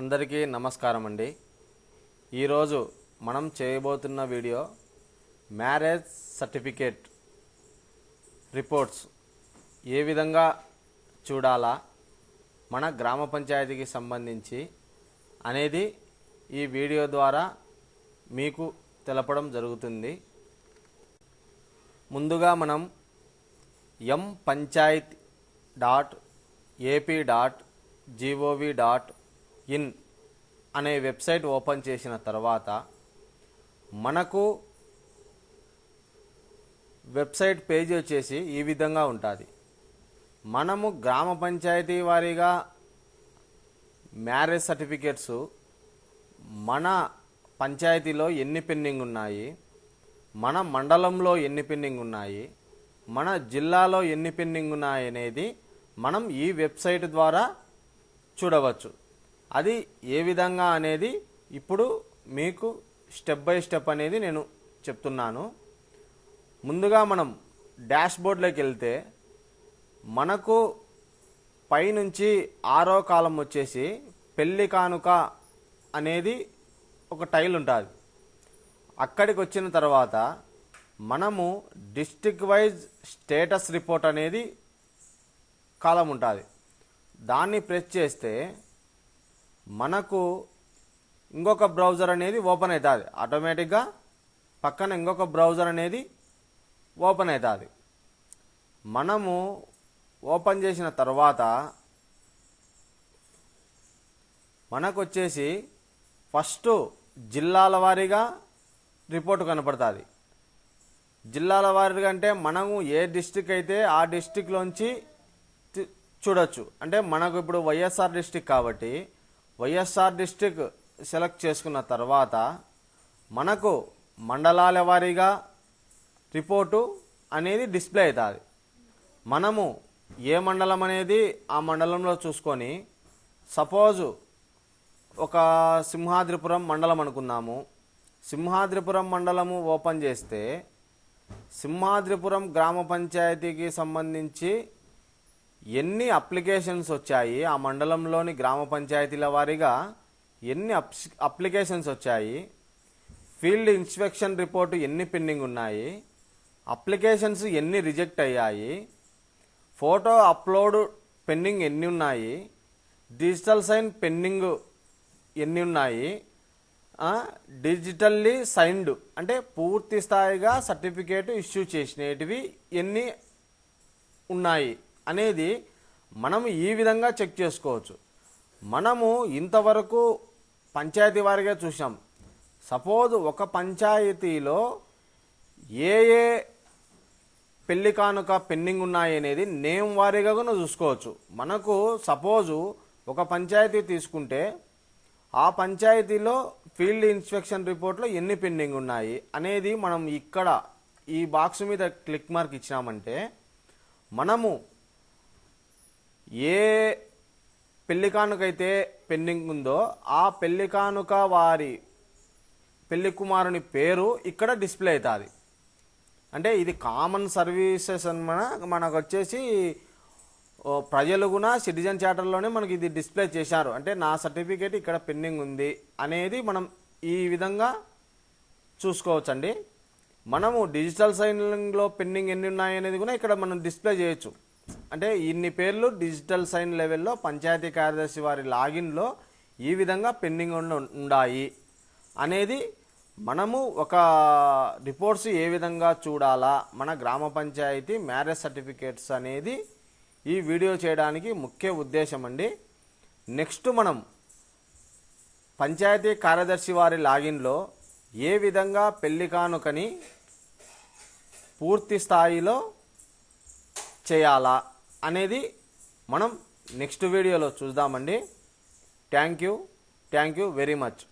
అందరికీ నమస్కారం అండి ఈరోజు మనం చేయబోతున్న వీడియో మ్యారేజ్ సర్టిఫికేట్ రిపోర్ట్స్. ఏ విధంగా చూడాలా మన గ్రామ పంచాయతీకి సంబంధించి అనేది ఈ వీడియో ద్వారా మీకు తెలపడం జరుగుతుంది. ముందుగా మనం M panchayat dot AP dot gov dot in అనే వెబ్సైట్ ఓపెన్ చేసిన తర్వాత మనకు వెబ్సైట్ పేజీ వచ్చేసి ఈ విధంగా ఉంటుంది. మనము గ్రామ పంచాయతీ వారీగా మ్యారేజ్ సర్టిఫికేట్స్ మన పంచాయతీలో ఎన్ని పెండింగ్ ఉన్నాయి మన మండలంలో ఎన్ని పెండింగ్ ఉన్నాయి మన జిల్లాలో ఎన్ని పెండింగ్ ఉన్నాయి అనేది మనం ఈ వెబ్సైట్ ద్వారా చూడవచ్చు. అది ఏ విధంగా అనేది ఇప్పుడు మీకు స్టెప్ బై స్టెప్ అనేది నేను చెప్తున్నాను. ముందుగా మనం డాష్ బోర్డ్లోకి వెళ్తే మనకు పైనుంచి ఆరో కాలం వచ్చేసి పెళ్ళి కానుక అనేది ఒక టైల్ ఉంటుంది. అక్కడికి వచ్చిన తర్వాత మనము డిస్టిక్ వైజ్ స్టేటస్ రిపోర్ట్ అనేది కాలం ఉంటుంది. దాన్ని ప్రెస్ చేస్తే మనకు ఇంకొక బ్రౌజర్ అనేది ఓపెన్ అవుతుంది. ఆటోమేటిక్గా పక్కన ఇంకొక బ్రౌజర్ అనేది ఓపెన్ అవుతుంది. మనము ఓపెన్ చేసిన తర్వాత మనకు వచ్చేసి ఫస్ట్ జిల్లాల వారీగా రిపోర్ట్ కనపడుతుంది. జిల్లాల వారీగా అంటే మనము ఏ డిస్టిక్ అయితే ఆ డిస్టిక్లోంచి చూడొచ్చు. అంటే మనకు ఇప్పుడు వైఎస్ఆర్ డిస్టిక్ కాబట్టి వైఎస్ఆర్ డిస్టిక్ సెలెక్ట్ చేసుకున్న తర్వాత మనకు మండలాల వారీగా రిపోర్టు అనేది డిస్ప్లే అవుతుంది. మనము ఏ మండలం అనేది ఆ మండలంలో చూసుకొని సపోజు ఒక సింహాద్రిపురం మండలం అనుకున్నాము సింహాద్రిపురం మండలము ఓపెన్ చేస్తే సింహాద్రిపురం గ్రామ పంచాయతీకి సంబంధించి ఎన్ని అప్లికేషన్స్ వచ్చాయి ఆ మండలంలోని గ్రామ పంచాయతీల వారీగా? ఎన్ని అప్స్- అప్లికేషన్స్ వచ్చాయి? ఫీల్డ్ ఇన్స్పెక్షన్ రిపోర్టు ఎన్ని పెండింగ్ ఉన్నాయి? అప్లికేషన్స్ ఎన్ని రిజెక్ట్ అయ్యాయి? ఫోటో అప్లోడ్ పెండింగ్ ఎన్ని ఉన్నాయి? డిజిటల్ సైన్ పెండింగ్ ఎన్ని ఉన్నాయి? డిజిటల్లీ సైన్డ్ అంటే పూర్తి స్థాయిగా సర్టిఫికేట్ ఇష్యూ చేసినటివి ఎన్ని ఉన్నాయి? అనేది మనం ఈ విధంగా చెక్ చేసుకోవచ్చు. మనము ఇంతవరకు పంచాయతీ వారిగా చూసాం సపోజ్ ఒక పంచాయతీలో ఏ ఏ పెళ్ళి కానుక పెండింగ్ ఉన్నాయి అనేది నేమ్ వారీగా కూడా చూసుకోవచ్చు. మనకు సపోజు ఒక పంచాయతీ తీసుకుంటే ఆ పంచాయతీలో ఫీల్డ్ ఇన్స్పెక్షన్ రిపోర్ట్లో ఎన్ని పెండింగ్ ఉన్నాయి అనేది మనం ఇక్కడ ఈ బాక్స్ మీద క్లిక్ మార్క్ ఇచ్చినామంటే మనము ఏ పెళ్ళి కానుకైతే పెండింగ్ ఉందో ఆ పెళ్ళి కానుక వారి పెళ్ళి కుమారుని పేరు ఇక్కడ డిస్ప్లే అవుతుంది. అంటే ఇది కామన్ సర్వీసెస్ అన్నమాట మనకు వచ్చేసి ప్రజలు కూడా సిటిజన్ చార్టర్లోనే మనకి ఇది డిస్ప్లే చేశారు. అంటే నా సర్టిఫికేట్ ఇక్కడ పెండింగ్ ఉంది అనేది మనం ఈ విధంగా చూసుకోవచ్చండి. మనము డిజిటల్ సైన్లో పెండింగ్ ఎన్ని ఉన్నాయి అనేది కూడా ఇక్కడ మనం డిస్ప్లే చేయొచ్చు. అంటే ఇన్ని పేర్లు డిజిటల్ సైన్ లెవెల్లో పంచాయతీ కార్యదర్శి వారి లాగిన్లో ఈ విధంగా పెండింగ్ ఉన్నాయి ఉండాయి అనేది మనము ఒక రిపోర్ట్స్ ఏ విధంగా చూడాలా మన గ్రామ పంచాయతీ మ్యారేజ్ సర్టిఫికేట్స్ అనేది ఈ వీడియో చేయడానికి ముఖ్య ఉద్దేశం అండి. నెక్స్ట్ మనం పంచాయతీ కార్యదర్శి వారి లాగిన్లో ఏ విధంగా పెళ్ళి కానుకని పూర్తి స్థాయిలో చేయాలా అనేది మనం నెక్స్ట్ వీడియోలో చూద్దామండి. Thank you thank you very much